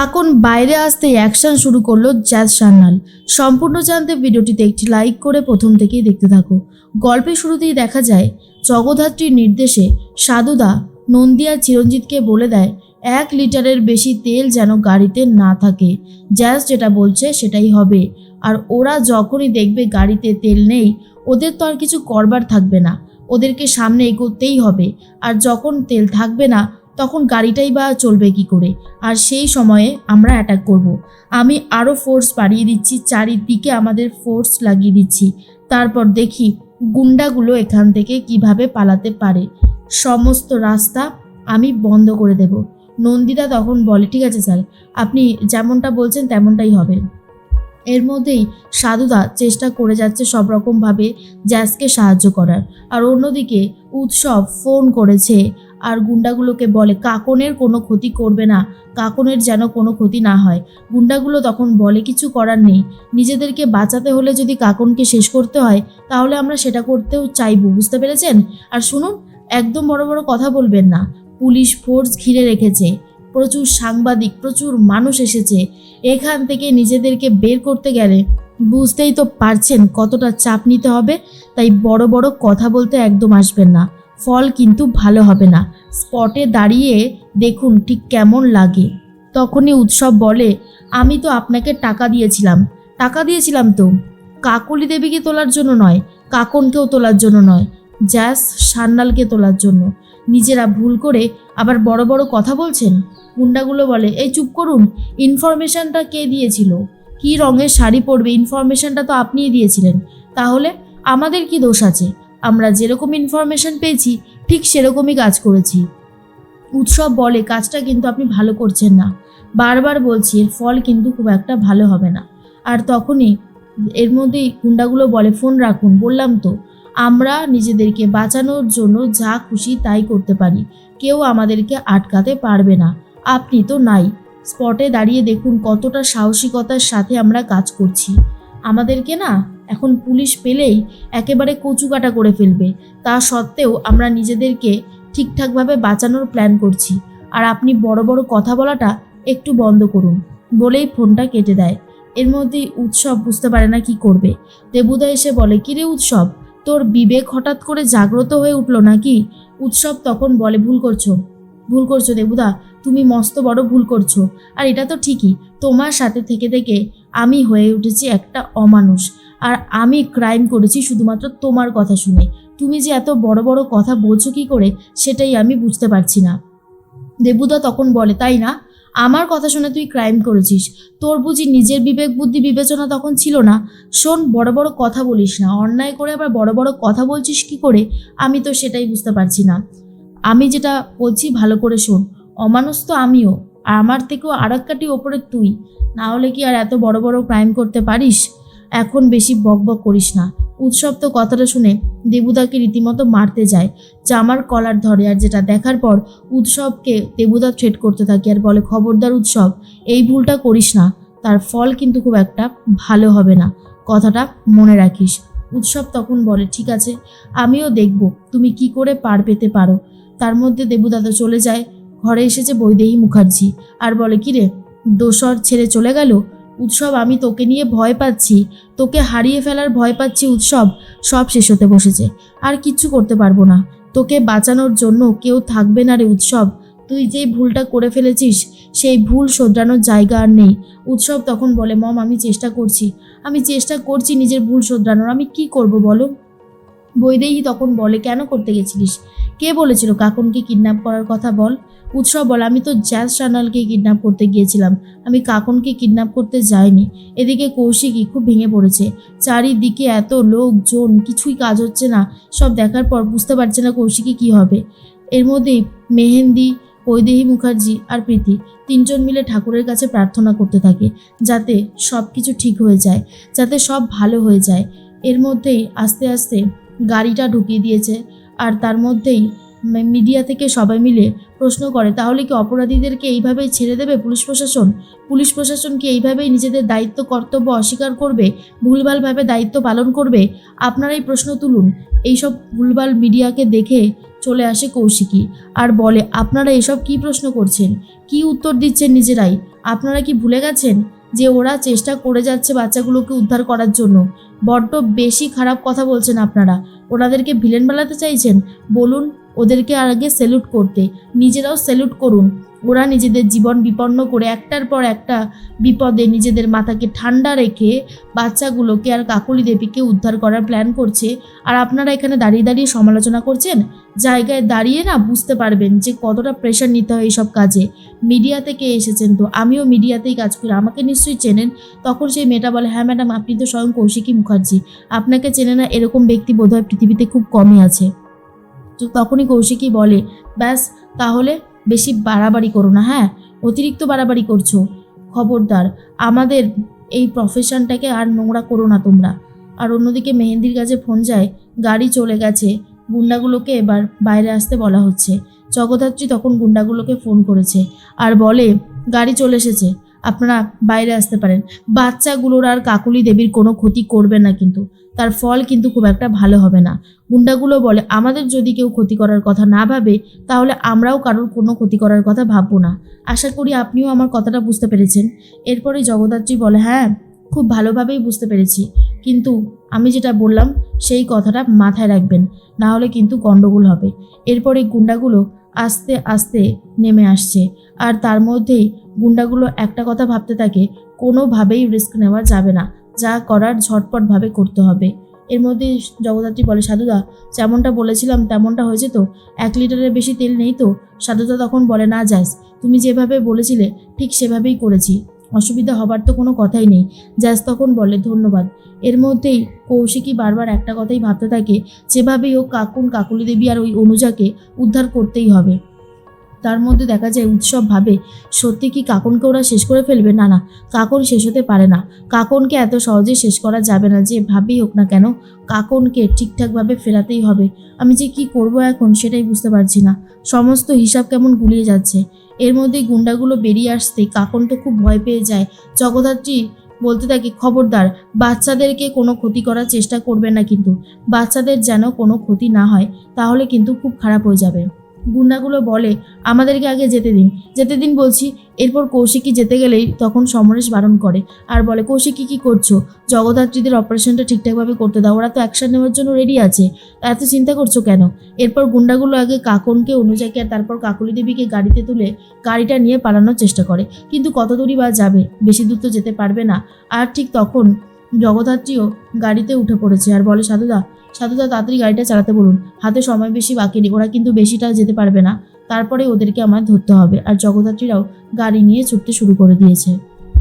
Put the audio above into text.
কাকন বাইরে আসতেই অ্যাকশন শুরু করল জ্যাজ সান্যাল। সম্পূর্ণ জানতে ভিডিওটিতে একটি লাইক করে প্রথম থেকেই দেখতে থাকো। গল্পের শুরুতেই দেখা যায়, জগদ্ধাত্রীর নির্দেশে সাধুদা নন্দিয়া চিরঞ্জিতকে বলে দেয়, এক লিটারের বেশি তেল যেন গাড়িতে না থাকে। জ্যাজ যেটা বলছে সেটাই হবে। আর ওরা যখনই দেখবে গাড়িতে তেল নেই, ওদের তো আর কিছু করবার থাকবে না। ওদেরকে সামনে এগোতেই হবে। আর যখন তেল থাকবে না তখন গাড়িটাই বা চলবে কি করে? আর সেই সময়ে আমরা অ্যাটাক করব। আমি আরও ফোর্স বাড়িয়ে দিচ্ছি, চারিদিকে আমাদের ফোর্স লাগিয়ে দিচ্ছি। তারপর দেখি গুন্ডাগুলো এখান থেকে কীভাবে পালাতে পারে। সমস্ত রাস্তা আমি বন্ধ করে দেব। নন্দিতা তখন বলে, ঠিক আছে স্যার, আপনি যেমনটা বলছেন তেমনটাই হবে। এর মধ্যেই সাধুদা চেষ্টা করে যাচ্ছে সব রকমভাবে জ্যাসকে সাহায্য করার। আর অন্যদিকে উৎসব ফোন করেছে আর গুন্ডাগুলোকে বলে, কাকনের কোনো ক্ষতি করবে না, কাকনের যেন কোনো ক্ষতি না হয়। গুন্ডাগুলো তখন বলে, কিছু করার নেই। নিজেদেরকে বাঁচাতে হলে যদি কাকনকে শেষ করতে হয়, তাহলে আমরা সেটা করতেও চাইব, বুঝতে পেরেছেন? আর শুনুন, একদম বড় বড় কথা বলবেন না। পুলিশ ফোর্স ঘিরে রেখেছে, প্রচুর সাংবাদিক, প্রচুর মানুষ এসেছে। এখান থেকে নিজেদেরকে বের করতে গেলে বুঝতেই তো পারছেন কতটা চাপ নিতে হবে, তাই বড় বড় কথা বলতে একদম আসবেন না। ফল কিন্তু ভালো হবে না। স্পটে দাঁড়িয়ে দেখুন ঠিক কেমন লাগে। তখনই উৎসব বলে, আমি তো আপনাকে টাকা দিয়েছিলাম। টাকা দিয়েছিলাম তো? কাকলি দেবীকে তোলার জন্য নয়, কাকনকেও তোলার জন্য নয়, জ্যাস সান্নালকে তোলার জন্য। নিজেরা ভুল করে আবার বড় বড় কথা বলছেন? গুন্ডাগুলো বলে, এই চুপ করুন ইনফরমেশনটা কে দিয়েছিল? কি রঙের শাড়ি পরবে? ইনফরমেশনটা তো আপনিই দিয়েছিলেন। তাহলে আমাদের কি দোষ আছে? আমরা যেরকম ইনফরমেশন পেয়েছি, ঠিক সেরকমই কাজ করেছি। উৎসব বলে কাজটা কিন্তু আপনি ভালো করছেন না। বারবার বলছি, এর ফল কিন্তু খুব একটা ভালো হবে না। আর তখনই এর মধ্যেই গুন্ডাগুলো বলে, ফোন রাখুন। বললাম তো। আমরা নিজেদেরকে বাঁচানোর জন্য যা খুশি তাই করতে পারি। কেউ আমাদেরকে আটকাতে পারবে না। আপনি তো নাই। স্পটে দাঁড়িয়ে দেখুন কতটা সাহসিকতার সাথে আমরা কাজ করছি। আমাদেরকে না এখন পুলিশ পেলেই একেবারে কচুকাটা করে ফেলবে। তা সত্ত্বেও আমরা নিজেদেরকে ঠিকঠাকভাবে বাঁচানোর প্ল্যান করছি। আর আপনি বড় বড় কথা বলাটা একটু বন্ধ করুন, বলেই ফোনটা কেটে দেয়। এর মধ্যেই উৎসব বুঝতে পারে না কি করবে। দেবুদা এসে বলে, কিরে উৎসব, তোর বিবেক হঠাৎ করে জাগ্রত হয়ে উঠল নাকি? উৎসব তখন বলে, ভুল করছ ভুল করছ দেবুদা, তুমি মস্ত বড় ভুল করছ। আর এটা তো ঠিকই, তোমার সাথে থেকে থেকে আমি হয়ে উঠেছি একটা অমানুষ। আর আমি ক্রাইম করেছি শুধুমাত্র তোমার কথা শুনে। তুমি যে এত বড় বড় কথা বলছো কি করে, সেটাই আমি বুঝতে পারছি না। দেবুদা তখন বলে, তাই না? আমার কথা শুনে তুই ক্রাইম করেছিস। তোর বুঝি নিজের বিবেক বুদ্ধি বিবেচনা তখন ছিল না? শোন, বড় বড় কথা বলিস না। অন্যায় করে আবার বড় বড় কথা বলছিস কি করে, আমি তো সেটাই বুঝতে পারছি না। আমি যেটা বলছি ভালো করে শোন। অমানুষ তো আমিও। আমার থেকেও আর এক ওপরে তুই। না হলে কি আর এত বড় বড় ক্রাইম করতে পারিস? এখন বেশি বকবক করিস না। উৎসব তো কথাটা শুনে দেবুদাকে রীতিমতো মারতে যায়। জামার কলার ধরে আর যেটা দেখার পর উৎসবকে দেবুদা থ্রেট করতে থাকে আর বলে, খবরদার উৎসব, এই ভুলটা করিস না। তার ফল কিন্তু খুব একটা ভালো হবে না। কথাটা মনে রাখিস। উৎসব তখন বলে, ঠিক আছে, আমিও দেখব, তুমি কি করে পার পেতে পারো। তার মধ্যে দেবুদা তো চলে যায়। ঘরে এসেছে বৈদেহী মুখার্জি আর বলে কিরে দোসর ছেড়ে চলে গেল? উৎসব, আমি তোকে নিয়ে ভয় পাচ্ছি। তোকে হারিয়ে ফেলার ভয় পাচ্ছি উৎসব। সব শেষ হতে বসেছে। আর কিচ্ছু করতে পারব না। তোকে বাঁচানোর জন্য কেউ থাকবে না রে উৎসব। তুই যেই ভুলটা করে ফেলেছিস, সেই ভুল শোধরানোর জায়গা আর নেই। উৎসব তখন বলে, মম, আমি চেষ্টা করছি। আমি চেষ্টা করছি নিজের ভুল শোধরানোর। আমি কি করব বলো? বৈদেহী তখন বলে, কেন করতে গেছিলিস? কে বলেছিল কাকনকে কিডন্যাপ করার কথা বল? উৎসব বলে, আমি তো জ্যাজ সানালকে কিডন্যাপ করতে গিয়েছিলাম। আমি কাকনকে কিডন্যাপ করতে যাইনি। এদিকে কৌশিকই খুব ভেঙে পড়েছে। চারিদিকে এত লোকজন, কিছুই কাজ হচ্ছে না। সব দেখার পর বুঝতে পারছে না কৌশিকী কী হবে। এর মধ্যেই মেহেন্দি, বৈদেহী মুখার্জি আর প্রীতি তিনজন মিলে ঠাকুরের কাছে প্রার্থনা করতে থাকে, যাতে সব কিছু ঠিক হয়ে যায়, যাতে সব ভালো হয়ে যায়। এর মধ্যেই আস্তে আস্তে গাড়িটা ঢুকিয়ে দিয়েছে, আর তার মধ্যেই মিডিয়া থেকে সবাই মিলে প্রশ্ন করে, তাহলে কি অপরাধীদেরকে এইভাবেই ছেড়ে দেবে পুলিশ প্রশাসন? পুলিশ প্রশাসন কি এইভাবেই নিজেদের দায়িত্ব, কর্তব্য অস্বীকার করবে, ভুলভালভাবে দায়িত্ব পালন করবে? আপনারাই প্রশ্ন তুলুন। এইসব ভুলভাল মিডিয়াকে দেখে চলে আসে কৌশিকী আর বলে, আপনারা এসব কি প্রশ্ন করছেন? কি উত্তর দিচ্ছেন নিজেরাই? আপনারা কি ভুলে গেছেন যে ওরা চেষ্টা করে যাচ্ছে বাচ্চাগুলোকে উদ্ধার করার জন্য? বড্ড বেশি খারাপ কথা বলছেন আপনারা। ওনাদেরকে ভিলেন বানাতে চাইছেন? বলুন ওদেরকে আর আগে সেলুট করতে। নিজেরাও সেলুট করুন। ওরা নিজেদের জীবন বিপন্ন করে একটার পর একটা বিপদে নিজেদের মাথাকে ঠান্ডা রেখে বাচ্চাগুলোকে আর কাকলি দেবীকে উদ্ধার করার প্ল্যান করছে। আর আপনারা এখানে দাঁড়িয়ে দাঁড়িয়ে সমালোচনা করছেন? জায়গায় দাঁড়িয়ে না বুঝতে পারবেন যে কতটা প্রেশার নিতে হয় এইসব কাজে। মিডিয়া থেকে এসেছেন তো? আমিও মিডিয়াতেই কাজ করি। আমাকে নিশ্চয়ই চেনেন। তখন সেই মেয়েটা বলে হ্যাঁ ম্যাডাম আপনি তো স্বয়ং কৌশিকী মুখার্জি। আপনাকে চেনে না এরকম ব্যক্তি বোধহয় পৃথিবীতে খুব কমই আছে। তো তখনই কৌশিকী বলে, ব্যাস, তাহলে বেশি বাড়াবাড়ি করো না হ্যাঁ? অতিরিক্ত বাড়াবাড়ি করছ। খবরদার, আমাদের এই প্রফেশনটাকে আর নোংরা করো না তোমরা। আর অন্যদিকে মেহেন্দির কাছে ফোন যায়, গাড়ি চলে গেছে, গুন্ডাগুলোকে এবার বাইরে আসতে বলা হচ্ছে। জগদ্ধাত্রী তখন গুন্ডাগুলোকে ফোন করেছে আর বলে, গাড়ি চলে এসেছে। আপনারা বাইরে আসতে পারেন। বাচ্চাগুলোর আর কাকুলি দেবীর কোনো ক্ষতি করবে না কিন্তু। তার ফল কিন্তু খুব একটা ভালো হবে না। গুন্ডাগুলো বলে, আমাদের যদি কেউ ক্ষতি করার কথা না ভাবে, তাহলে আমরাও কারোর কোনো ক্ষতি করার কথা ভাববো না। আশা করি আপনিও আমার কথাটা বুঝতে পেরেছেন। এরপরে জগদ্ধাত্রী বলে হ্যাঁ খুব ভালোভাবেই বুঝতে পেরেছি। কিন্তু আমি যেটা বললাম, সেই কথাটা মাথায় রাখবেন। না হলে কিন্তু গণ্ডগোল হবে। এরপরে গুন্ডাগুলো আস্তে আস্তে নেমে আসছে। আর তার মধ্যেই গুন্ডাগুলো একটা কথা ভাবতে থাকে, কোনোভাবেই রিস্ক নেওয়া যাবে না। যা করার ঝটপটভাবে করতে হবে। এর মধ্যে জগদ্ধাত্রী বলে, সাধুদা, যেমনটা বলেছিলাম তেমনটা হয়েছে তো। এক লিটারের বেশি তেল নেই তো? সাধুদা তখন বলে, না, যাস, তুমি যেভাবে বলেছিলে, ঠিক সেভাবেই করেছি। অসুবিধা হবার তো কোনো কথাই নেই। জ্যাস তখন বলে, ধন্যবাদ। এর মধ্যেই কৌশিকী বারবার একটা কথাই ভাবতে থাকে, যেভাবেই ও কাকুন, কাকুলি দেবী আর ওই অনুজাকে উদ্ধার করতেই হবে। তার মধ্যে দেখা যায় উৎসব ভাবে, সত্যি কি কাকনকে ওরা শেষ করে ফেলবে? না না, কাকন শেষ হতে পারে না। কাকনকে এত সহজে শেষ করা যাবে না, যে ভাবেই হোক না কেন, কাকনকে ঠিকঠাকভাবে ফেরাতেই হবে। আমি যে কি করব এখন সেটাই বুঝতে পারছি না। সমস্ত হিসাব কেমন গুলিয়ে যাচ্ছে। এর মধ্যে গুন্ডাগুলো বেরিয়ে আসতে কাকন তো খুব ভয় পেয়ে যায়। জগদ্ধাত্রী বলতে থাকে, খবরদার, বাচ্চাদেরকে কোনো ক্ষতি করার চেষ্টা করবে না কিন্তু। বাচ্চাদের যেন কোনো ক্ষতি না হয়, তাহলে কিন্তু খুব খারাপ হয়ে যাবে। গুন্ডাগুলো বলে, আমাদেরকে আগে যেতে দিন। যেতে দিন বলছি, এরপর কৌশিকী যেতে গেলেই তখন সমরেশ বারণ করে আর বলে, কৌশিকী কী করছ? জগদ্ধাত্রীদের অপারেশনটা ঠিকঠাকভাবে করতে দাও, ওরা তো অ্যাকশন নেওয়ার জন্য রেডি আছে। এত চিন্তা করছ কেন? এরপর গুন্ডাগুলো আগে কাকনকে অনুযায়ী আর তারপর কাকুলি দেবীকে গাড়িতে তুলে গাড়িটা নিয়ে পালানোর চেষ্টা করে। কিন্তু কত দূরই বা যাবে? বেশি দূর তো যেতে পারবে না। আর ঠিক তখন জগদ্ধাত্রীও গাড়িতে উঠে পড়েছে আর বলে, সাধুদা সাধুদা, তাড়াতাড়ি গাড়িটা চালাতে বলুন। হাতে সময় বেশি বাকি নেই। ওরা কিন্তু বেশিটা যেতে পারবে না। তারপরে ওদেরকে আমার ধরতে হবে। আর জগদ্ধাত্রীরাও গাড়ি নিয়ে ছুটতে শুরু করে দিয়েছে।